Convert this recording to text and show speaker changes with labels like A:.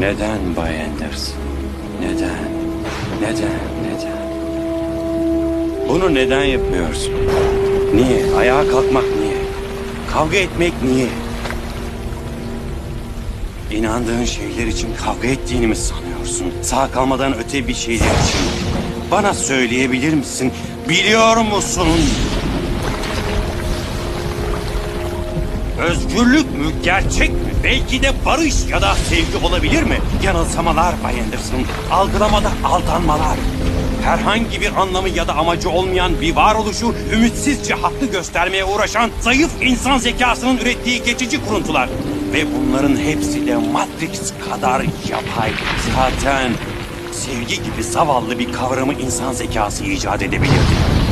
A: Neden Bay Anderson? Neden? Neden? Neden? Bunu neden yapıyorsun? Niye? Ayağa kalkmak niye? Kavga etmek niye? İnandığın şeyler için kavga ettiğini mi sanıyorsun? Sağ kalmadan öte bir şeyler için. Bana söyleyebilir misin? Biliyor musun? Özgürlük mü, gerçek mi? Belki de barış ya da sevgi olabilir mi? Yanılsamalar Bay Anderson, algılamada aldanmalar. Herhangi bir anlamı ya da amacı olmayan bir varoluşu ümitsizce haklı göstermeye uğraşan zayıf insan zekasının ürettiği geçici kuruntular. Ve bunların hepsi de Matrix kadar yapay. Zaten sevgi gibi zavallı bir kavramı insan zekası icat edebilirdi.